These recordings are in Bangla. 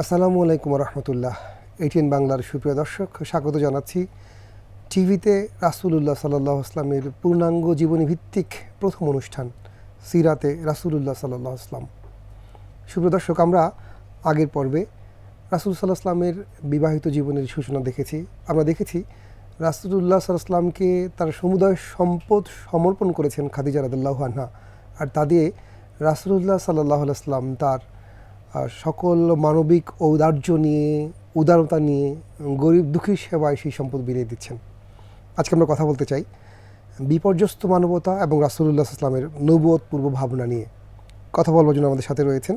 আসসালামু আলাইকুম রহমতুল্লাহ এইটিএন বাংলার সুপ্রিয় দর্শক, স্বাগত জানাচ্ছি টিভিতে রাসুলুল্লাহ সাল্লাহ আসলামের পূর্ণাঙ্গ জীবনী ভিত্তিক প্রথম অনুষ্ঠান, সিরাতে রাসুলুল্লাহ সাল্লাহ আসলাম সুপ্রিয় দর্শক, আমরা আগের পর্বে রাসুল সাল্লাহ আসলামের বিবাহিত জীবনের সূচনা দেখেছি। আমরা দেখেছি রাসুলুল্লাহ সাল্লাহ আসলামকে তার সমুদায় সম্পদ সমর্পণ করেছেন খাদিজা রাদুল্লাহ আনহা। আর তা দিয়ে রাসুলুল্লাহ সাল্লাহ আসলাম তার সকল মানবিক ঔদার্য নিয়ে, উদারতা নিয়ে, গরিব দুঃখী সেবায় সেই সম্পদ বিলিয়ে দিচ্ছেন। আজকে আমরা কথা বলতে চাই বিপর্যস্ত মানবতা এবং রাসুলুল্লাহ ইসলামের নবুয়ত পূর্ব ভাবনা নিয়ে। কথা বলবার জন্য আমাদের সাথে রয়েছেন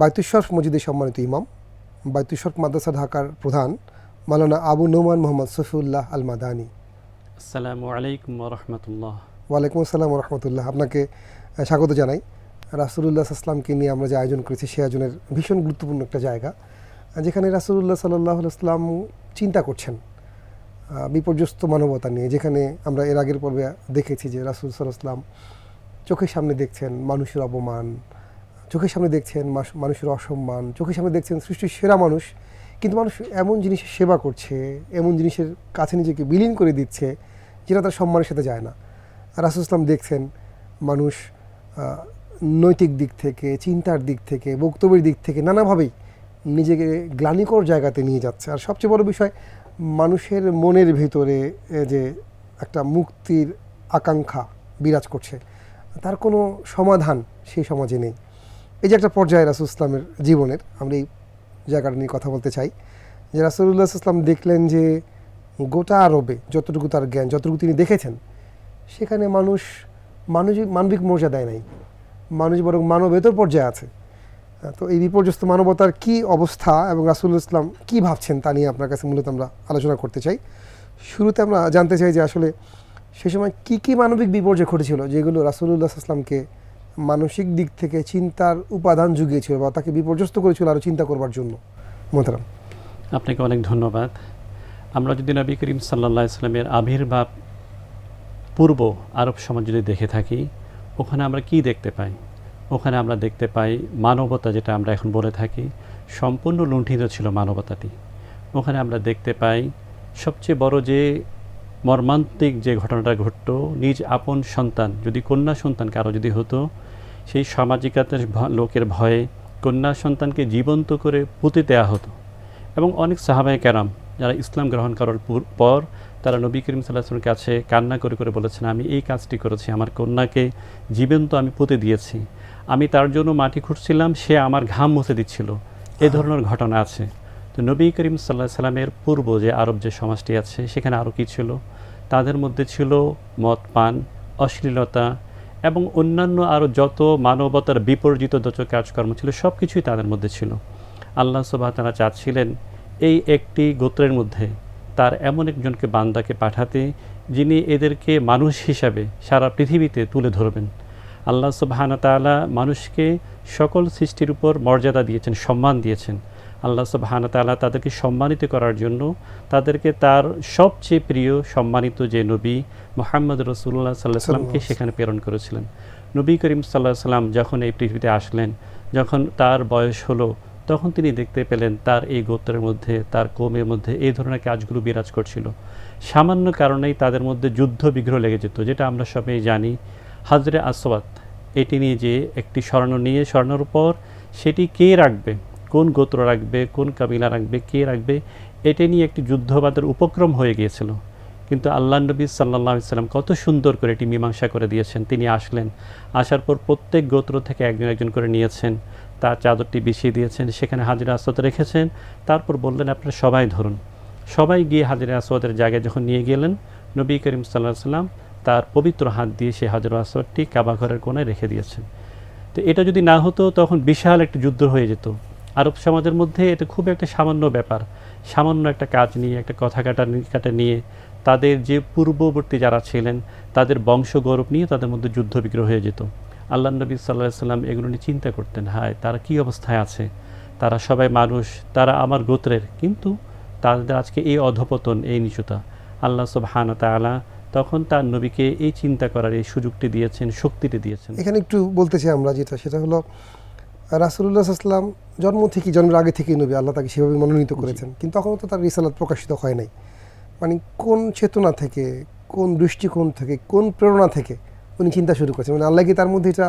বাইতুশ্বরফ মসজিদের সম্মানিত ইমাম বাইতুশ্বরফ মাদ্রাসা ঢাকার প্রধান মালানা আবু নোমান মোহাম্মদ সফিউল্লাহ আল মাদানী আসসালামু আলাইকুম রহমতুল্লাহ। ওয়ালাইকুম আসসালাম রহমতুল্লাহ। আপনাকে স্বাগত জানাই। রাসুলুল্লাহ আসলামকে নিয়ে আমরা যে আয়োজন করেছি সেই আয়োজনের ভীষণ গুরুত্বপূর্ণ একটা জায়গা যেখানে রাসুলুল্লাহ সাল্লাহ আসলাম চিন্তা করছেন বিপর্যস্ত মানবতা নিয়ে যেখানে আমরা এর আগের পর্বে দেখেছি যে রাসুল সাল্লাম চোখের সামনে দেখছেন মানুষের অপমান চোখের সামনে দেখছেন মানুষের অসম্মান চোখের সামনে দেখছেন সৃষ্টির সেরা মানুষ কিন্তু মানুষ এমন জিনিসের সেবা করছে, এমন জিনিসের কাছে নিজেকে বিলীন করে দিচ্ছে, যেটা তার সম্মানের সাথে যায় না। রাসুল ইসলাম দেখছেন মানুষ নৈতিক দিক থেকে, চিন্তার দিক থেকে, বক্তব্যের দিক থেকে নানাভাবেই নিজেকে গ্লানিকর জায়গাতে নিয়ে যাচ্ছে। আর সবচেয়ে বড় বিষয়, মানুষের মনের ভেতরে যে একটা মুক্তির আকাঙ্ক্ষা বিরাজ করছে, তার কোনো সমাধান সেই সমাজে নেই। এই যে একটা পর্যায়ে রাসুল ইসলামের জীবনের, আমরা এই জায়গাটা নিয়ে কথা বলতে চাই। যে রাসুল্লাহ ইসলাম দেখলেন যে গোটা আরবে যতটুকু তার জ্ঞান, যতটুকু তিনি দেখেছেন, সেখানে মানুষ মানবিক মানবিক মর্যাদায় নাই। মানুষ বরং মানবেতর পর্যায়ে আছে। তো এই বিপর্যস্ত মানবতার কি অবস্থা এবং রাসুল ইসলাম কি ভাবছেন তা নিয়ে আপনার কাছে মূলত আমরা আলোচনা করতে চাই। শুরুতে আমরা জানতে চাই যে আসলে সে সময় কি কি মানবিক বিপর্যয় ঘটেছিল যেগুলো রাসুলুল্লাহ আসলামকে মানসিক দিক থেকে চিন্তার উপাদান জুগিয়েছিল বা তাকে বিপর্যস্ত করেছিল আরও চিন্তা করবার জন্য। মোহতারাম। আপনাকে অনেক ধন্যবাদ। আমরা যদি নবী করিম সাল্লা ইসলামের আবির্ভাব পূর্ব আরব সমাজ যদি দেখে থাকি, ওখানে আমরা কি দেখতে পাই? ওখানে আমরা দেখতে পাই মানবতা যেটা আমরা এখন বলে থাকি, সম্পূর্ণ লুণ্ঠিত ছিল মানবতাটি। ওখানে আমরা দেখতে পাই সবচেয়ে বড় যে মর্মান্তিক যে ঘটনাটা ঘটতো নিজ আপন সন্তান যদি কন্যা সন্তান কারও যদি হতো সেই সামাজিকতার লোকের ভয়ে কন্যা সন্তানকে জীবন্ত করে পুঁতে দেওয়া হতো। এবং অনেক সাহাবাই কেরাম যারা ইসলাম গ্রহণ করার পুর- পর তারা নবী করিম সাল্লাহামের কাছে কান্না করে করে বলেছেন আমি এই কাজটি করেছি আমার কন্যাকে জীবন্ত আমি পুঁতে দিয়েছি। আমি তার জন্য মাটি খুঁড়ছিলাম সে আমার ঘাম মুছে দিচ্ছিল। এ ধরনের ঘটনা আছে। নবী করিম সাল্লাহ সাল্লামের পূর্ব যে আরব যে সমাজটি আছে, সেখানে আরও কী ছিল? তাদের মধ্যে ছিল মদ, পান, অশ্লীলতা এবং অন্যান্য আরও যত মানবতার বিপর্জিত যত কাজকর্ম ছিল সব কিছুই তাদের মধ্যে ছিল। আল্লাহ সুবাহ তারা চাচ্ছিলেন, এই একটি গোত্রের মধ্যে তার এমন একজনকে বান্দাকে পাঠাতে, যিনি এদেরকে মানুষ হিসাবে সারা পৃথিবীতে তুলে ধরবেন। আল্লাহ সুবাহানা তাআলা মানুষকে সকল সৃষ্টির উপর মর্যাদা দিয়েছেন, সম্মান দিয়েছেন। আল্লাহ সুবাহানা তাআলা তাদেরকে সম্মানিত করার জন্য তাদেরকে তার সবচেয়ে প্রিয় সম্মানিত যে নবী মোহাম্মদ রসুল্লাহ সাল্লাহ সাল্লামকে সেখানে প্রেরণ করেছিলেন। নবী করিম সাল্লাহ সাল্লাম যখন এই পৃথিবীতে আসলেন যখন তার বয়স হলো তখন তিনি দেখতে পেলেন তার এই গোত্রের মধ্যে তার কোমের মধ্যে এই ধরনের কাজগুলো বিরাজ করছিল। সামান্য কারণেই তাদের মধ্যে যুদ্ধ বিগ্রহ লেগে যেত যেটা আমরা সবাই জানি। হাজরে আসওয়াত এটি নিয়ে যে একটি স্বর্ণ নিয়ে স্বর্ণের উপর সেটি কে রাখবে? কোন গোত্র রাখবে, কোন কাবিলা রাখবে, কে রাখবে, এটা নিয়ে একটি যুদ্ধবাদের উপক্রম হয়ে গিয়েছিল। কিন্তু আল্লাহ নবী সাল্লাহ সাল্লাম কত সুন্দর করে এটি মীমাংসা করে দিয়েছেন। তিনি আসলেন, আসার পর প্রত্যেক গোত্র থেকে একজন একজন করে নিয়েছেন। তার চাদরটি বিছিয়ে দিয়েছেন, সেখানে হাজিরা আসওয়াত রেখেছেন। তারপর বললেন, আপনারা সবাই ধরুন। সবাই গিয়ে হাজিরা আসওয়াদের জায়গায় যখন নিয়ে গেলেন, নবী করিম সাল্লাহ সাল্লাম তার পবিত্র হাত দিয়ে সেই হাজির আসওয়াদটি কাবা ঘরের কোণায় রেখে দিয়েছেন। তো এটা যদি না হতো, তখন বিশাল একটি যুদ্ধ হয়ে যেত। আরব সমাজের মধ্যে এটা খুব একটা সামান্য ব্যাপার। সামান্য একটা কাজ নিয়ে, একটা কথা কাটা কাটা নিয়ে তাদের যে পূর্ববর্তী যারা ছিলেন, তাদের বংশ গৌরব নিয়ে তাদের মধ্যে যুদ্ধ বিগ্রহ হয়ে যেত। আল্লাহ নবী সাল্লাহ সাল্লাম এগুলো নিয়ে চিন্তা করতেন, হায়, তারা কি অবস্থায় আছে? তারা সবাই মানুষ, তারা আমার গোত্রের। কিন্তু তাদের আজকে এই অধপতন, এই নিচুতা। আল্লাহ সুবহান তাআলা তখন তার নবীকে এই চিন্তা করার, এই সুযোগটি দিয়েছেন, শক্তিটি দিয়েছেন। এখানে একটু বলতে চাই আমরা যেটা, সেটা হলো রাসুল্লাহ আসলাম জন্ম থেকে জন্মের আগে থেকেই নবী আল্লাহ তাকে সেভাবে মনোনীত করেছেন। কিন্তু তখনও তো তার রিসালাত প্রকাশিত হয় নাই। মানে কোন চেতনা থেকে কোন দৃষ্টিকোণ থেকে কোন প্রেরণা থেকে উনি চিন্তা শুরু করেছেন? মানে আল্লাহ কি তার মধ্যে এটা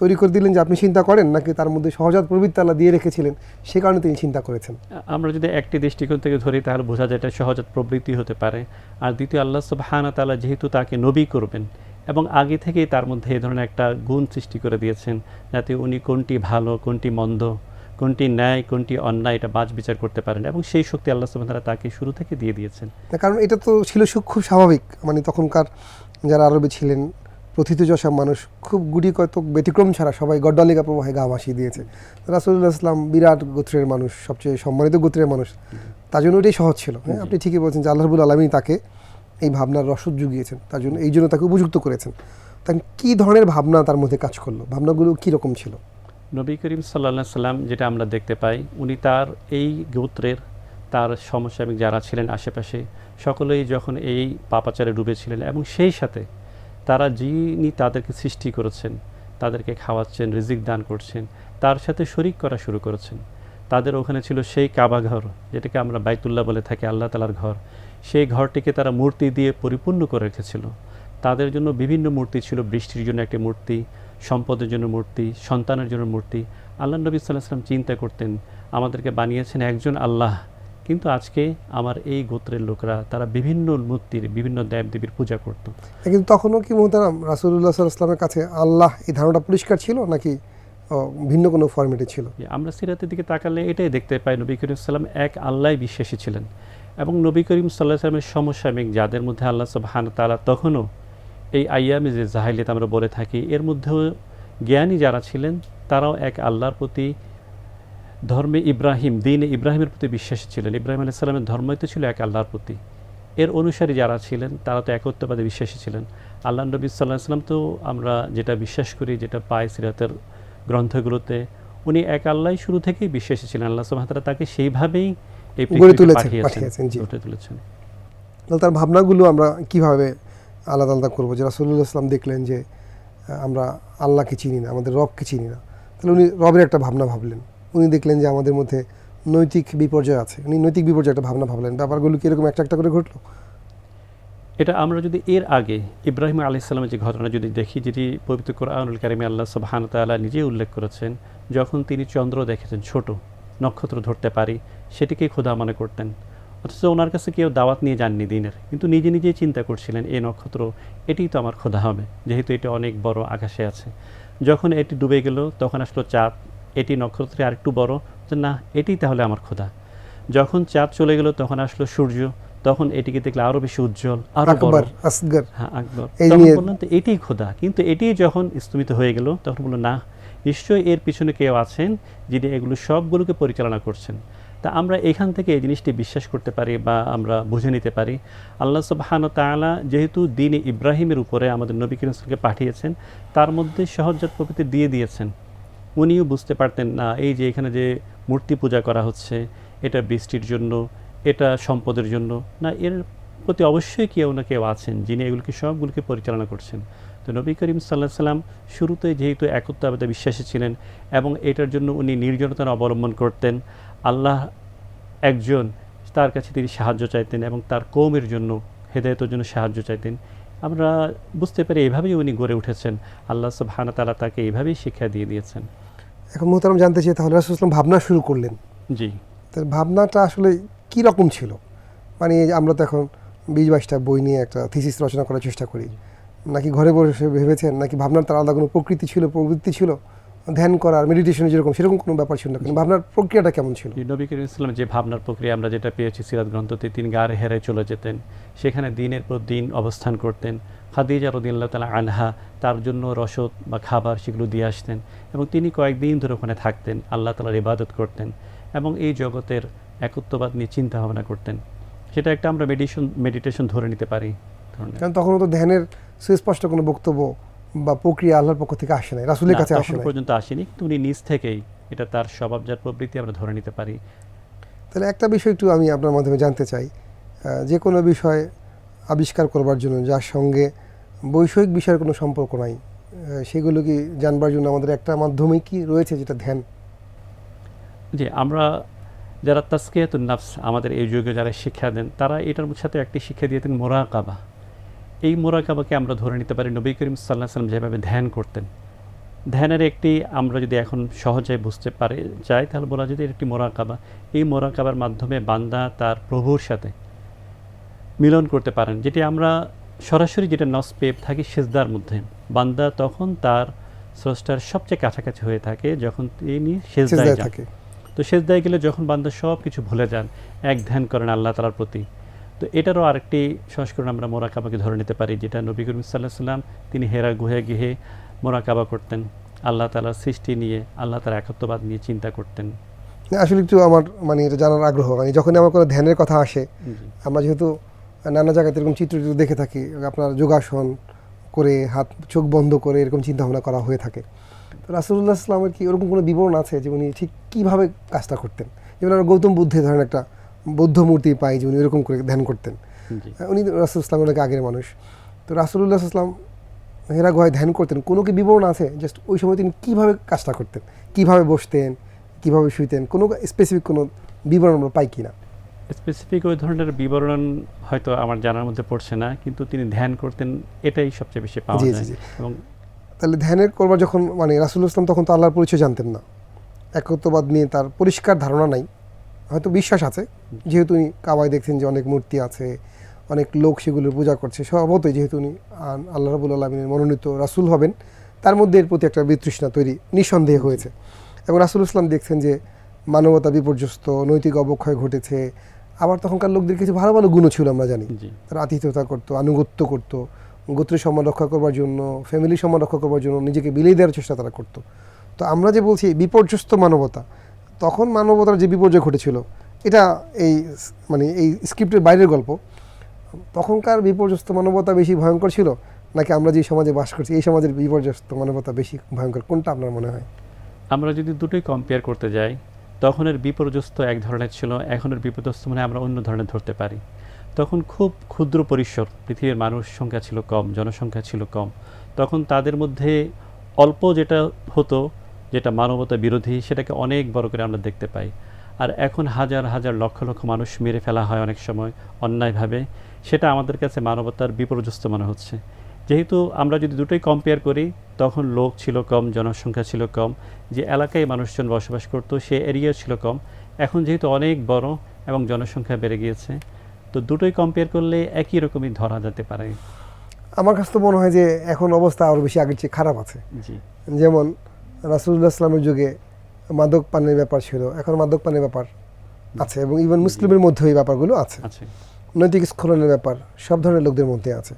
তৈরি করে দিলেন যে আপনি চিন্তা করেন নাকি তার মধ্যে সহজাত প্রবৃত্তি আল্লাহ দিয়ে রেখেছিলেন সে কারণে তিনি চিন্তা করেছেন? আমরা যদি একটি দৃষ্টিকোণ থেকে ধরি তাহলে বোঝা যায় এটা সহজাত প্রবৃত্তি হতে পারে। আর দ্বিতীয় আল্লাহ সুবহানা তালা যেহেতু তাকে নবী করবেন এবং আগে থেকেই তার মধ্যে এই ধরনের একটা গুণ সৃষ্টি করে দিয়েছেন যাতে উনি কোনটি ভালো কোনটি মন্দ কোনটি ন্যায়, কোনটি অন্যায়, এটা বাজ বিচার করতে পারেন এবং সেই শক্তি আল্লাহ ওয়া তাকে শুরু থেকে দিয়ে দিয়েছেন। কারণ এটা তো ছিল খুব স্বাভাবিক। মানে তখনকার যারা আরবে ছিলেন প্রথিতযশা মানুষ খুব গুটি কতক ব্যতিক্রম ছাড়া সবাই গড্ডালিকা প্রবাহে গা ভাসিয়ে দিয়েছে। রাসুল্লাহ ইসলাম বিরাট গোত্রের মানুষ, সবচেয়ে সম্মানিত গোত্রের মানুষ। তার জন্য এটাই সহজ ছিল। হ্যাঁ আপনি ঠিকই বলছেন যে আল্লাহ রবুল আলমী তাকে এই ভাবনার রসদ জুগিয়েছেন। তার জন্য এই জন্য তাকে উপযুক্ত করেছেন। তাই কী ধরনের ভাবনা তার মধ্যে কাজ করল? ভাবনাগুলো কীরকম ছিল? নবী করিম সাল্লাহ সাল্লাম যেটা আমরা দেখতে পাই, উনি তার এই গোত্রের, তার সমসাময়িক যারা ছিলেন আশেপাশে, সকলেই যখন এই পাপাচারে ডুবেছিলেন এবং সেই সাথে তারা যিনি তাদেরকে সৃষ্টি করেছেন, তাদেরকে খাওয়াচ্ছেন, রিজিক দান করছেন, তার সাথে শরিক করা শুরু করেছেন। তাদের ওখানে ছিল সেই কাবা ঘর, যেটাকে আমরা বাইতুল্লাহ বলে থাকি, আল্লাহ তালার ঘর। সেই ঘরটিকে তারা মূর্তি দিয়ে পরিপূর্ণ করে রেখেছিল। তাদের জন্য বিভিন্ন মূর্তি ছিল, বৃষ্টির জন্য একটি মূর্তি সম্পদের জন্য মূর্তি সন্তানের জন্য মূর্তি। আল্লাহ নবী সাল্লাহ সাল্লাম চিন্তা করতেন আমাদেরকে বানিয়েছেন একজন আল্লাহ। কিন্তু আজকে আমার এই গোত্রের লোকরা তারা বিভিন্ন মূর্তির বিভিন্ন দেব দেবীর পূজা করত। কিন্তু তখনও কি মোহতারাম রাসুল্লাহ সাল্লামের কাছে আল্লাহ এই ধারণাটা পরিষ্কার ছিল নাকি ভিন্ন কোনো ফরম্যাটে ছিল? আমরা সিরাতের দিকে তাকালে এটাই দেখতে পাই নবী করিম সাল্লাম এক আল্লাহ বিশ্বাসী ছিলেন। এবং নবী করিম সাল্লাহ সাল্লামের সমসাময়িক যাদের মধ্যে আল্লাহ সব হান তালা তখনও এই আইয়ামে যে জাহিলিয়ত আমরা বলে থাকি এর মধ্যেও জ্ঞানী যারা ছিলেন তারাও এক আল্লাহর প্রতি ধর্মে ইব্রাহিম দিনে ইব্রাহিমের প্রতি বিশ্বাসী ছিলেন। ইব্রাহিম আলাইহিস সালামের ধর্মই তো ছিল এক আল্লাহর প্রতি। এর অনুসারী যারা ছিলেন তারা তো একত্ববাদে বিশ্বাসী ছিলেন। আল্লাহ নবী সাল্লাহ সাল্লাম তো আমরা যেটা বিশ্বাস করি যেটা পাই সিরাতের গ্রন্থগুলোতে উনি এক আল্লাহ শুরু থেকেই বিশ্বাসী ছিলেন। আল্লাহ সুবহানাহু তাকে সেইভাবেই এই গড়ে তুলেছেন, পাঠিয়েছেন। গড়ে তুলেছেন। তার ভাবনাগুলো আমরা কীভাবে আলাদা আলাদা করব। যে রাসুল্লাহ ইসলাম দেখলেন যে আমরা আল্লাহকে চিনি না, আমাদের রবকে চিনি না। তাহলে উনি রবের একটা ভাবনা ভাবলেন। উনি দেখলেন যে আমাদের মধ্যে নৈতিক বিপর্যয় আছে। উনি নৈতিক বিপর্যয় একটা ভাবনা ভাবলেন। ব্যাপারগুলো কি এরকম একটা একটা করে ঘটলো? এটা আমরা যদি এর আগে ইব্রাহিম আলি সাল্লামের যে ঘটনা যদি দেখি, যেটি পবিত্র কোরআনুল কারিমে আল্লাহ সুবহান তাআলা নিজেই উল্লেখ করেছেন, যখন তিনি চন্দ্র দেখেছেন ছোট, নক্ষত্র ধরতে পারি, সেটিকেই খোদা মনে করতেন। অথচ ওনার কাছে কেউ দাওয়াত নিয়ে যাননি দিনের। কিন্তু নিজে নিজেই চিন্তা করছিলেন এই নক্ষত্র এটিই তো আমার খোদা হবে যেহেতু এটা অনেক বড় আকাশে আছে। যখন এটি ডুবে গেল তখন আসলো চাঁদ এটি নক্ষত্রে আরেকটু বড়। যে না এটিই তাহলে আমার খোদা। যখন চাঁদ চলে গেল তখন আসলো সূর্য তখন এটিকে দেখলে আরও বেশি উজ্জ্বল আরও বড়। হ্যাঁ আকবর। তখন বললেন তো এটাই খোদা। কিন্তু এটি যখন স্থমিত হয়ে গেল তখন বলল না নিশ্চয়ই এর পিছনে কেউ আছেন যিনি এগুলো সবগুলোকে পরিচালনা করছেন। তা আমরা এখান থেকে এই জিনিসটি বিশ্বাস করতে পারি বা আমরা বুঝে নিতে পারি। আল্লাহ সুবহান তাআলা যেহেতু দিন ইব্রাহিমের উপরে আমাদের নবী করিম সাল্লাল্লাহু আলাইহি ওয়াসাল্লামকে পাঠিয়েছেন, তার মধ্যে সহজাত প্রকৃতি দিয়ে দিয়েছেন। উনিও বুঝতে পারতেন, না, এই যে এখানে যে মূর্তি পূজা করা হচ্ছে, এটা বৃষ্টির জন্য, এটা সম্পদের জন্য। না, এর প্রতি অবশ্যই কেউ না কেউ আছেন যিনি এগুলোকে সবগুলোকে পরিচালনা করছেন। তো নবী করিম সাল্লাহ সাল্লাম শুরুতে যেহেতু একত্ববাদে বিশ্বাসী ছিলেন এবং এটার জন্য উনি নির্জনতা অবলম্বন করতেন আল্লাহ একজন তার কাছে তিনি সাহায্য চাইতেন এবং তার কৌমের জন্য হেদায়তের জন্য সাহায্য চাইতেন। আমরা বুঝতে পারি এভাবেই উনি গড়ে উঠেছেন। আল্লাহ সুবহানাহু তাআলা তাকে এইভাবেই শিক্ষা দিয়ে দিয়েছেন। এখন মোহতারাম জানতে চাই তাহলে রাসুল ইসলাম ভাবনা শুরু করলেন। জি। তার ভাবনাটা আসলে কী রকম ছিল? মানে আমরা তো এখন বিশ বাইশটা বই নিয়ে একটা থিসিস রচনা করার চেষ্টা করি। নাকি ঘরে বসে ভেবেছেন? নাকি ভাবনার তার আলাদা কোনো প্রকৃতি ছিল প্রবৃত্তি ছিল? ধ্যান করার মেডিটেশন যেরকম সেরকম কোনো ব্যাপার ছিল না কিন্তু ভাবনার প্রক্রিয়াটা কেমন ছিল? নবী করিম ইসলাম যে ভাবনার প্রক্রিয়া আমরা যেটা পেয়েছি সিরাত গ্রন্থতে তিনি গাড়ে হেরে চলে যেতেন। সেখানে দিনের পর দিন অবস্থান করতেন। খাদিজা রদিল্লাহ তালা আনহা তার জন্য রসদ বা খাবার সেগুলো দিয়ে আসতেন এবং তিনি কয়েকদিন ধরে ওখানে থাকতেন আল্লাহ তালার ইবাদত করতেন এবং এই জগতের একত্ববাদ নিয়ে চিন্তা ভাবনা করতেন। সেটা একটা আমরা মেডিটেশন মেডিটেশন ধরে নিতে পারি। কারণ তখনও তো ধ্যানের সুস্পষ্ট কোনো বক্তব্য বা প্রক্রিয়া আল্লাহর পক্ষ থেকে আসে নাই রাসুলের কাছে আসে নাই। পর্যন্ত আসেনি উনি নিজ থেকেই এটা তার স্বভাবজাত প্রবৃত্তি আমরা ধরে নিতে পারি। তাহলে একটা বিষয় একটু আমি আপনার মাধ্যমে জানতে চাই। যে কোনো বিষয় আবিষ্কার করবার জন্য যার সঙ্গে বৈষয়িক বিষয়ের কোনো সম্পর্ক নাই সেগুলো কি জানবার জন্য আমাদের একটা মাধ্যমই কি রয়েছে যেটা ধ্যান? যে আমরা যারা তাস্কিয়াতুন নাফস আমাদের এই যুগে যারা শিক্ষা দেন তারা এটার সাথে একটি শিক্ষা দিয়েছেন মোরাকাবা। এই মোরাকাবাকে আমরা ধরে নিতে পারি। নবী করিম সাল্লাহ সাল্লাম যেভাবে ধ্যান করতেন ধ্যানের একটি আমরা যদি এখন সহজে বুঝতে পারে যাই তাহলে বলা যদি একটি মোরাকাবা। এই মোরাকাবার মাধ্যমে বান্দা তার প্রভুর সাথে মিলন করতে পারেন যেটি আমরা সরাসরি যেটা নস পেয়ে থাকি সেজদার মধ্যে। বান্দা তখন তার স্রষ্টার সবচেয়ে কাছাকাছি হয়ে থাকে যখন তিনি সেজদায় যান। থাকে। তো সেজদায় গেলে যখন বান্দা সব কিছু ভুলে যান এক ধ্যান করেন আল্লাহ তালার প্রতি। তো এটারও আরেকটি সংস্করণ আমরা মোরাকাবাকে ধরে নিতে পারি যেটা নবী করিম সাল্লাহ সাল্লাম তিনি হেরা গুহে গিয়ে মোরাকাবা করতেন। আল্লাহ তালার সৃষ্টি নিয়ে আল্লাহ তার একত্ববাদ নিয়ে চিন্তা করতেন। আসলে একটু আমার মানে এটা জানার আগ্রহ। মানে যখনই আমার কোনো ধ্যানের কথা আসে আমরা যেহেতু নানা জায়গাতে এরকম চিত্র দেখে থাকি আপনার যোগাসন করে হাত চোখ বন্ধ করে এরকম চিন্তা ভাবনা করা হয়ে থাকে। তো রাসুল্লাহ ইসলামের কি ওরকম কোনো বিবরণ আছে যে উনি ঠিক কীভাবে কাজটা করতেন? যেমন আমরা গৌতম বুদ্ধের ধরেন একটা বৌদ্ধ মূর্তি পাই যে উনি এরকম করে ধ্যান করতেন। উনি রাসুল ইসলামের অনেক আগের মানুষ। তো রাসুল্লাহ ইসলাম হেরা গুহায় ধ্যান করতেন। কোনো কি বিবরণ আছে? জাস্ট ওই সময় তিনি কীভাবে কাজটা করতেন? কীভাবে বসতেন? কীভাবে শুইতেন? কোনো স্পেসিফিক কোনো বিবরণ আমরা পাই কিনা? স্পেসিফিক ওই ধরনের বিবরণ হয়তো আমার জানার মধ্যে পড়ছে না কিন্তু তিনি ধ্যান করতেন এটাই সবচেয়ে বেশি পাওয়া যায়। এবং তাহলে ধ্যানের করবার যখন মানে রাসুল ইসলাম তখন তো আল্লাহর পরিচয় জানতেন না। একত্ববাদ নিয়ে তার পরিষ্কার ধারণা নাই। হয়তো বিশ্বাস আছে। যেহেতু উনি কাবায় দেখছেন যে অনেক মূর্তি আছে অনেক লোক সেগুলোর পূজা করছে স্বভাবতই যেহেতু উনি আল্লাহ রাবুল আলমিনের মনোনীত রাসুল হবেন তার মধ্যে এর প্রতি একটা বিতৃষ্ণা তৈরি নিঃসন্দেহ হয়েছে। এবং রাসুল ইসলাম দেখছেন যে মানবতা বিপর্যস্ত নৈতিক অবক্ষয় ঘটেছে আবার তখনকার লোকদের কিছু ভালো ভালো গুণও ছিল আমরা জানি। তারা আতিথ্যতা করতো আনুগত্য করতো গোত্রের সম্মান রক্ষা করবার জন্য ফ্যামিলি সম্মান রক্ষা করবার জন্য নিজেকে বিলিয়ে দেওয়ার চেষ্টা তারা করতো। তো আমরা যে বলছি বিপর্যস্ত মানবতা তখন মানবতার যে বিপর্যয় ঘটেছিল, এটা এই মানে এই স্ক্রিপ্টের বাইরের গল্প, তখনকার বিপর্যস্ত মানবতা বেশি ভয়ঙ্কর ছিল, নাকি আমরা যে সমাজে বাস করছি, এই সমাজের বিপর্যস্ত মানবতা বেশি ভয়ঙ্কর? কোনটা আপনার মনে হয়? আমরা যদি দুটোই কম্পেয়ার করতে যাই, তখনের বিপর্যস্ত এক ধরনের ছিল, এখনের বিপর্যস্ত মানে আমরা অন্য ধরনের ধরতে পারি। তখন খুব ক্ষুদ্র পরিসর, পৃথিবীর মানুষ সংখ্যা ছিল কম, জনসংখ্যা ছিল কম। তখন তাদের মধ্যে অল্প যেটা হতো যেটা মানবতা বিরোধী সেটাকে অনেক বড় করে আমরা দেখতে পাই। আর এখন হাজার হাজার লক্ষ লক্ষ মানুষ মেরে ফেলা হয় অনেক সময় অন্যায়ভাবে। সেটা আমাদের কাছে মানবতার বিপর্যস্ত মনে হচ্ছে। যেহেতু আমরা যদি দুটোই কম্পেয়ার করি তখন লোক ছিল কম জনসংখ্যা ছিল কম যে এলাকায় মানুষজন বসবাস করতো সে এরিয়া ছিল কম। এখন যেহেতু অনেক বড় এবং জনসংখ্যা বেড়ে গিয়েছে তো দুটোই কম্পেয়ার করলে একই রকমই ধরা যেতে পারে। আমার কাছে তো মনে হয় যে এখন অবস্থা আরও বেশি আগের চেয়ে খারাপ আছে। জি। যেমন রাসুল্লাহ ইসলামের যুগে মাদক পানের ব্যাপার ছিল। এখন মাদক পানের ব্যাপার আছে এবং ইভেন মুসলিমের মধ্যে এই ব্যাপারগুলো আছে। আছে। নৈতিক স্খলনের ব্যাপার সব ধরনের লোকদের মধ্যে আছে।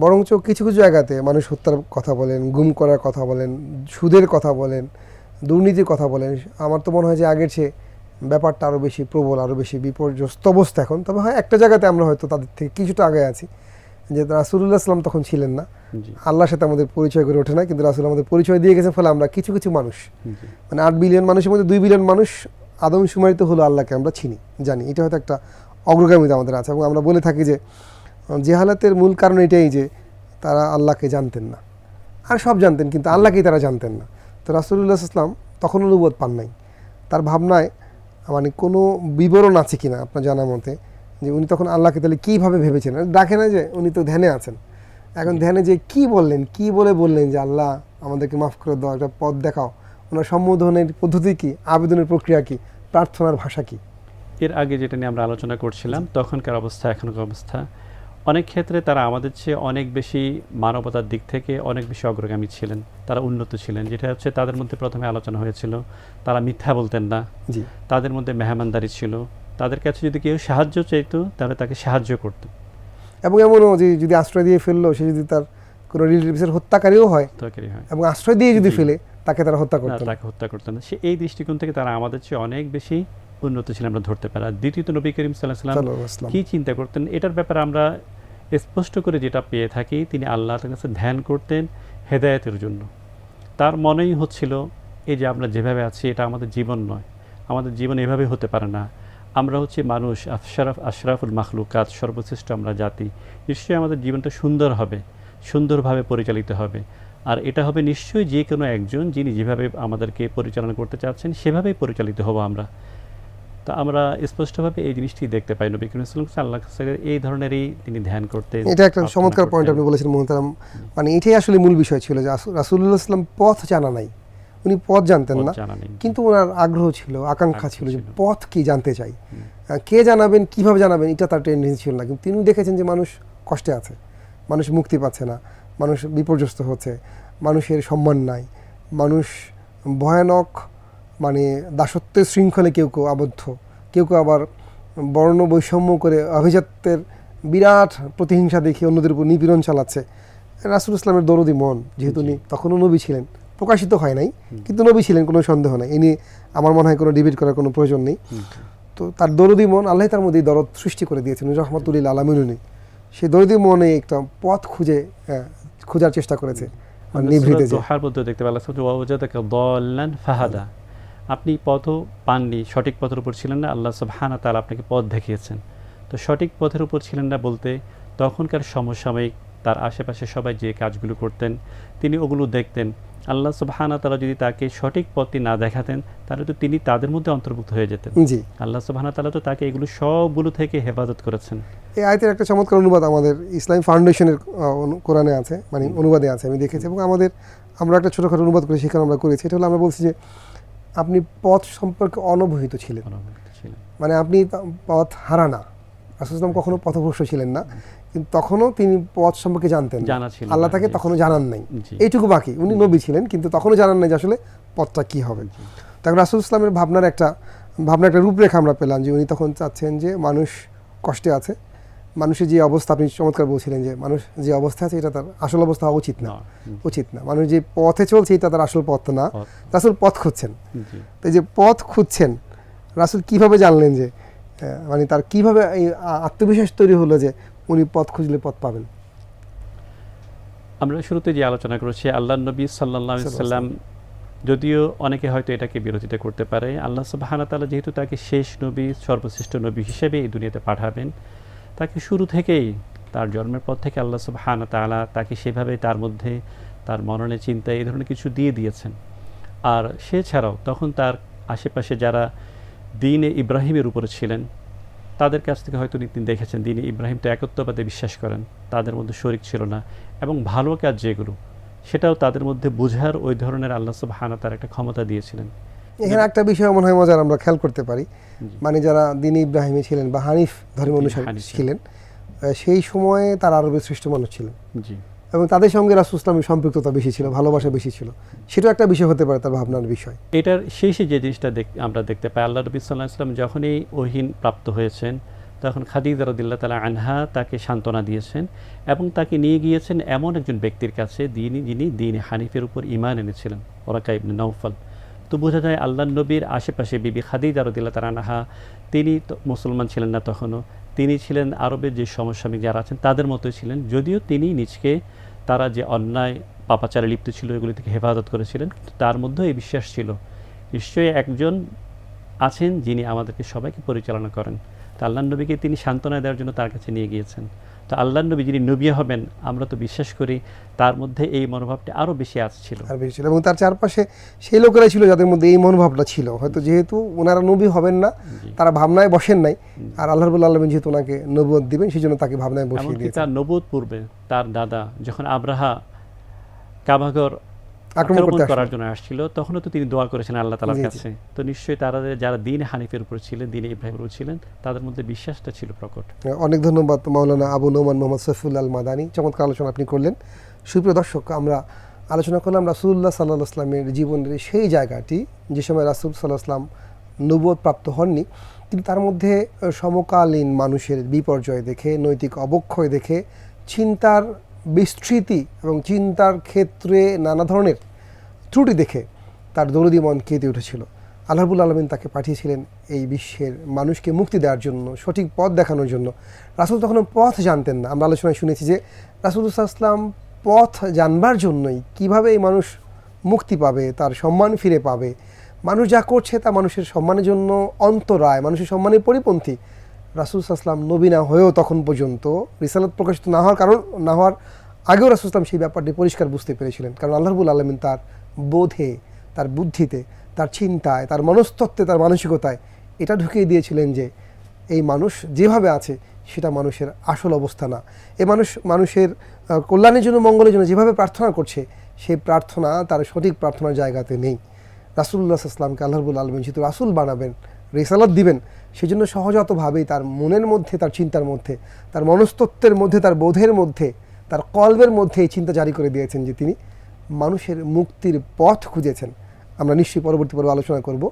বরঞ্চ কিছু কিছু জায়গাতে মানুষ হত্যার কথা বলেন গুম করার কথা বলেন সুদের কথা বলেন দুর্নীতির কথা বলেন। আমার তো মনে হয় যে আগের চেয়ে ব্যাপারটা আরও বেশি প্রবল আরও বেশি বিপর্যস্ত অবস্থা এখন। তবে হয় একটা জায়গাতে আমরা হয়তো তাদের থেকে কিছুটা আগে আছি। যে রাসুল্লাহ ইসলাম তখন ছিলেন না। আল্লাহর সাথে আমাদের পরিচয় করে ওঠে না কিন্তু রাসুল আমাদের পরিচয় দিয়ে গেছেন ফলে আমরা কিছু কিছু মানুষ। মানে আট বিলিয়ন মানুষের মধ্যে দুই বিলিয়ন মানুষ আদম সুমারিত হলো আল্লাহকে আমরা চিনি জানি। এটা হয়তো একটা অগ্রগামিতা আমাদের আছে এবং আমরা বলে থাকি যে জেহালাতের মূল কারণ এটাই যে তারা আল্লাহকে জানতেন না। আর সব জানতেন কিন্তু আল্লাহকেই তারা জানতেন না। তো রাসুল্লাহ ইসলাম তখন অনুবোধ পান নাই। তার ভাবনায় মানে কোনো বিবরণ আছে কিনা আপনার জানা মতে? যে উনি তখন আল্লাহকে তাহলে কীভাবে ভেবেছেন? ডাকে না যে উনি তো ধ্যানে আছেন। এখন ধ্যানে যে কি বললেন কি বলে বললেন যে আল্লাহ আমাদেরকে মাফ করে দাও একটা পথ দেখাও। ওনার সম্বোধনের পদ্ধতি কি? আবেদনের প্রক্রিয়া কি? প্রার্থনার ভাষা কি? এর আগে যেটা নিয়ে আমরা আলোচনা করছিলাম তখনকার অবস্থা এখনকার অবস্থা। অনেক ক্ষেত্রে তারা আমাদের চেয়ে অনেক বেশি মানবতার দিক থেকে অনেক বেশি অগ্রগামী ছিলেন। তারা উন্নত ছিলেন। যেটা হচ্ছে তাদের মধ্যে প্রথমে আলোচনা হয়েছিল তারা মিথ্যা বলতেন না। তাদের মধ্যে মেহমানদারি ছিল। তাদের কাছে যদি কেউ সাহায্য চাইতো তাহলে তাকে সাহায্য করতো। এবং এমনও যে যদি আশ্রয় দিয়ে ফেলল সে যদি তার কোনো রিলেটিভসের হত্যাকারীও হয় তরকারি হয়। এবং আশ্রয় দিয়ে যদি ফেলে তাকে তারা হত্যা করতো। তাকে হত্যা করতো না। সে এই দৃষ্টিকোণ থেকে তারা আমাদের চেয়ে অনেক বেশি উন্নত ছিল আমরা ধরতে পারি। আর দ্বিতীয়ত নবী করিম সাল্লাহ সাল্লাম। কি চিন্তা করতেন? এটার ব্যাপারে আমরা স্পষ্ট করে যেটা পেয়ে থাকি তিনি আল্লাহর কাছে ধ্যান করতেন হেদায়েতের জন্য। তার মনেই হচ্ছিল এই যে আমরা যেভাবে আছি এটা আমাদের জীবন নয়। আমাদের জীবন এভাবে হতে পারে না। আমরা হচ্ছে মানুষ আশরাফ আশরাফুল মাখলুকাত সর্বশ্রেষ্ঠ আমরা জাতি। নিশ্চয়ই আমাদের জীবনটা সুন্দর হবে সুন্দরভাবে পরিচালিত হবে। আর এটা হবে নিশ্চয়ই যে কোনো একজন যিনি যেভাবে আমাদেরকে পরিচালনা করতে চাচ্ছেন সেভাবেই পরিচালিত হব আমরা। তো আমরা স্পষ্টভাবে এই জিনিসটি দেখতে পাই নবী করিম সাল্লাল্লাহু আল্লাহ কাছে এই ধরনেরই তিনি ধ্যান করতে এটা একটা চমৎকার পয়েন্ট আপনি বলেছেন মোহতারাম মানে এটাই আসলে মূল বিষয় ছিল যে রাসুল্লাহ ইসলাম পথ জানা নাই। উনি পথ জানতেন না। কিন্তু ওনার আগ্রহ ছিল আকাঙ্ক্ষা ছিল যে পথ কি জানতে চাই। কে জানাবেন কীভাবে জানাবেন এটা তার টেন্ডেন্সি ছিল না। কিন্তু তিনি দেখেছেন যে মানুষ কষ্টে আছে মানুষ মুক্তি পাচ্ছে না মানুষ বিপর্যস্ত হচ্ছে মানুষের সম্মান নাই মানুষ ভয়ানক মানে দাসত্বের শৃঙ্খলে কেউ কেউ আবদ্ধ কেউ কেউ আবার বর্ণ বৈষম্য করে অভিজাত্যের বিরাট প্রতিহিংসা দেখিয়ে অন্যদের উপর নিপীড়ন চালাচ্ছে। রাসুল ইসলামের দরদি মন যেহেতু উনি তখনও নবী ছিলেন। প্রকাশিত হয় নাই কিন্তু নবী ছিলেন কোনো সন্দেহ নাই। এ নিয়ে আমার মনে হয় কোনো ডিবেট করার কোনো প্রয়োজন নেই। তো তার দরদি মন আল্লাহ তার মধ্যে দরদ সৃষ্টি করে দিয়েছেন রহমতুল্লিল আলমিন। সেই দরদি মনে একটা পথ খুঁজে খোঁজার চেষ্টা করেছে নিভৃতে যে দোহার মধ্যে দেখতে পেলাম ফাহাদা। আপনি পথও পাননি সঠিক পথের উপর ছিলেন না আল্লাহ সুবহানাহু তাআলা আপনাকে পথ দেখিয়েছেন। তো সঠিক পথের উপর ছিলেন না বলতে তখনকার সমসাময়িক তার আশেপাশে সবাই যে কাজগুলো করতেন তিনি ওগুলো দেখতেন। আল্লাহ সুবহানাহু তাআলা যদি তাকে সঠিক পথটি না দেখাতেন তাহলে তো তিনি তাদের মধ্যে অন্তর্ভুক্ত হয়ে যেতেন। জি। আল্লাহ সুবহানাহু তাআলা তো তাকে এগুলো সবগুলো থেকে হেফাজত করেছেন। এই আয়তের একটা চমৎকার অনুবাদ আমাদের ইসলাম ফাউন্ডেশনের কোরআনে আছে মানে অনুবাদে আছে আমি দেখেছি এবং আমাদের আমরা একটা ছোটোখাটো অনুবাদ করে সেখানে আমরা করেছি এটা হলো আমরা বলছি যে আপনি পথ সম্পর্কে অনবহিত ছিলেন। মানে আপনি পথ হারানা রাসুলাম কখনো পথভ্রষ্ট ছিলেন না। কিন্তু তখনও তিনি পথ সম্পর্কে জানতেন। জানা ছিল আল্লাহ তাকে তখনও জানান নাই। এইটুকু বাকি। উনি নবী ছিলেন কিন্তু তখনও জানান নাই যে আসলে পথটা কি হবে। তখন রাসুল ইসলামের ভাবনার একটা ভাবনার একটা রূপরেখা আমরা পেলাম যে উনি তখন চাচ্ছেন যে মানুষ কষ্টে আছে। মানুষের যে অবস্থা আপনি চমৎকার বলছিলেন যে মানুষ যে অবস্থা আছে এটা তার আসল অবস্থা হওয়া উচিত না। উচিত না। মানুষ যে পথে চলছে এটা তার আসল পথ না। রাসুল পথ খুঁজছেন। জি। তো যে পথ খুঁজছেন রাসুল কীভাবে জানলেন যে মানে তার কীভাবে এই আত্মবিশ্বাস তৈরি হলো যে উনি পথ খুঁজলে পথ পাবেন? আমরা শুরুতে যে আলোচনা করেছি আল্লাহ নবী সাল্লাহ সাল্লাম যদিও অনেকে হয়তো এটাকে বিরোধিতা করতে পারে আল্লাহ সুবাহানা তাআলা যেহেতু তাকে শেষ নবী সর্বশ্রেষ্ঠ নবী হিসেবে এই দুনিয়াতে পাঠাবেন তাকে শুরু থেকেই তার জন্মের পর থেকে আল্লাহ সুবাহানা তাআলা তাকে সেভাবে তার মধ্যে তার মননে চিন্তা এই ধরনের কিছু দিয়ে দিয়েছেন। আর সে ছাড়াও তখন তার আশেপাশে যারা দিনে ইব্রাহিমের উপরে ছিলেন। তাদের কাছ থেকে হয়তো তিনি দেখেছেন দিনে ইব্রাহিম তো একত্ববাদে বিশ্বাস করেন তাদের মধ্যে শরিক ছিল না এবং ভালো কাজ যেগুলো সেটাও তাদের মধ্যে বোঝার ওই ধরনের আল্লাহ সুবহানাহু তার একটা ক্ষমতা দিয়েছিলেন। এখানে একটা বিষয় মনে হয় মজার আমরা খেয়াল করতে পারি। মানে যারা দিন ইব্রাহিমে ছিলেন বা হানিফ ধর্ম অনুসারী ছিলেন। সেই সময়ে তার আরবের শ্রেষ্ঠ মানুষ ছিলেন। জি। এবং তাদের সঙ্গে রাসুল ইসলামের সম্পৃক্ততা বেশি ছিল, ভালোবাসা বেশি ছিল। সেটাও একটা বিষয় হতে পারে তার ভাবনার বিষয়। এটার শেষে যে জিনিসটা আমরা দেখতে পাই, আল্লাহ নবী সাল্লাহ ইসলাম যখনই ওহিন প্রাপ্ত হয়েছেন, তখন খাদিজা রদিল্লা তালা আনহা তাকে সান্ত্বনা দিয়েছেন এবং তাকে নিয়ে গিয়েছেন এমন একজন ব্যক্তির কাছে যিনি যিনি দিন হানিফের উপর ইমান এনেছিলেন, ওরাকা ইবনে নৌফল। তো বোঝা যায় আল্লাহ নবীর আশেপাশে বিবি খাদিজা রদিল্লা তালা আনহা, তিনি মুসলমান ছিলেন না তখনও তিনি ছিলেন আরবের যে সমসাময়িক যারা আছেন, তাদের মতোই ছিলেন। যদিও তিনি নিজকে তারা যে অন্যায় পাপাচারে লিপ্ত ছিল, এগুলি থেকে হেফাজত করেছিলেন তার মধ্যেও এই বিশ্বাস ছিল। নিশ্চয়ই একজন আছেন যিনি আমাদেরকে সবাইকে পরিচালনা করেন। তা আল্লাহ নবীকে তিনি সান্ত্বনা দেওয়ার জন্য তার কাছে নিয়ে গিয়েছেন। তো আল্লাহ নবী যিনি নবী হবেন আমরা তো বিশ্বাস করি তার মধ্যে এই মনোভাবটা আরও বেশি আসছিল। আর বেশি ছিল এবং তার চারপাশে সেই লোকেরাই ছিল যাদের মধ্যে এই মনোভাবটা ছিল। হয়তো যেহেতু ওনারা নবী হবেন না তারা ভাবনায় বসেন নাই। আর আল্লাহ রবুল্লা আলমিন যেহেতু ওনাকে নবুয়ত দিবেন সেই জন্য তাকে ভাবনায় বসিয়ে দিয়ে তার নবুদ পূর্বে তার দাদা যখন আব্রাহা কাবাগর আক্রমণ করার জন্য আসছিল তখনও তো তিনি দোয়া করেছেন আল্লাহ তালার। কাছে। তো নিশ্চয়ই তারা যারা দিন হানিফের উপর ছিলেন দিন ইব্রাহিমের উপর ছিলেন তাদের মধ্যে বিশ্বাসটা ছিল প্রকট। অনেক ধন্যবাদ মাওলানা আবু নোমান মোহাম্মদ সৈফুল্লাহ মাদানী। চমৎকার আলোচনা আপনি করলেন। সুপ্রিয় দর্শক আমরা আলোচনা করলাম রাসুল্লাহ সাল্লাহ আসলামের জীবনের সেই জায়গাটি যে সময় রাসুল সাল্লাহ আসলাম নবুয়ত প্রাপ্ত হননি কিন্তু তার মধ্যে সমকালীন মানুষের বিপর্যয় দেখে নৈতিক অবক্ষয় দেখে চিন্তার বিস্তৃতি এবং চিন্তার ক্ষেত্রে নানা ধরনের ত্রুটি দেখে তার দরদি মন কেঁদে উঠেছিল। আল্লাহবুল আলমিন তাকে পাঠিয়েছিলেন এই বিশ্বের মানুষকে মুক্তি দেওয়ার জন্য, সঠিক পথ দেখানোর জন্য। রাসুল তখন পথ জানতেন না। আমরা আলোচনায় শুনেছি যে রাসুল ইসলাম পথ জানবার জন্যই কীভাবে এই মানুষ মুক্তি পাবে, তার সম্মান ফিরে পাবে। মানুষ যা করছে তা মানুষের সম্মানের জন্য অন্তরায়, মানুষের সম্মানের পরিপন্থী। রাসুল সাল্লাম নবী না হয়েও তখন পর্যন্ত রিসালাত প্রকাশিত না হওয়ার কারণ, না হওয়ার আগেও রাসুল ইসলাম সেই ব্যাপারটি পরিষ্কার বুঝতে পেরেছিলেন। কারণ আল্লাহবুল আলমিন তার বোধে, তার বুদ্ধিতে, তার চিন্তায়, তার মনস্তত্ত্বে, তার মানসিকতায় এটা ঢুকিয়ে দিয়েছিলেন যে এই মানুষ যেভাবে আছে সেটা মানুষের আসল অবস্থা না। এ মানুষ, মানুষের কল্যাণের জন্য, মঙ্গলের জন্য যেভাবে প্রার্থনা করছে সেই প্রার্থনা, তার সঠিক প্রার্থনার জায়গাতে নেই। রাসুল্লাহ ইসলামকে আল্লাহবুল আলমিন যেহেতু রাসুল বানাবেন, রেসালাত দিবেন সেজন্য সহজাতভাবেই তার মনের মধ্যে, তার চিন্তার মধ্যে, তার মনস্তত্ত্বের মধ্যে, তার বোধের মধ্যে, তার কল্পের মধ্যে এই চিন্তা জারি করে দিয়েছেন যে তিনি মানুষের মুক্তির পথ খুঁজেছেন। আমরা নিশ্চয়ই পরবর্তী পর্বে আলোচনা করব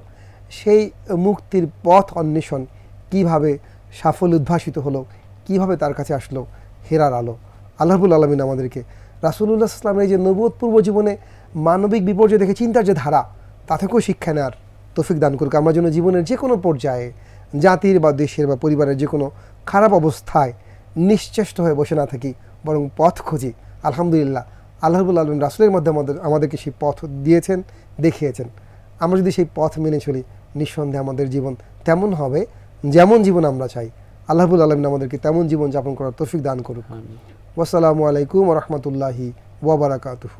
সেই মুক্তির পথ অন্বেষণ কীভাবে সাফল্য উদ্ভাসিত হলো, কীভাবে তার কাছে আসলো হেরার আলো। আল্লাহবুল আলমিন আমাদেরকে রাসুল্লাহ ইসলামের এই যে নবুয় পূর্ব জীবনে মানবিক বিপর্যয় দেখে চিন্তার যে ধারা, তা থেকেও শিক্ষা নেওয়ার তৌফিক দান করুক। আমরা যেন জীবনের যে কোনো পর্যায়ে জাতির বা দেশের বা পরিবারের যে কোনো খারাপ অবস্থায় নিশ্চেষ্ট হয়ে বসে না থাকি বরং পথ খুঁজি। আলহামদুলিল্লাহ আল্লাহবুল আলম রাসুলের মধ্যে আমাদের আমাদেরকে সেই পথ দিয়েছেন দেখিয়েছেন। আমরা যদি সেই পথ মেনে চলি নিঃসন্দেহে আমাদের জীবন তেমন হবে যেমন জীবন আমরা চাই। আল্লাহবুল আলমিন আমাদেরকে তেমন জীবন যাপন করার তৌফিক দান করুক। আমিন। ওয়াসালামু আলাইকুম রহমতুল্লাহি ওয়াবারাকাতুহু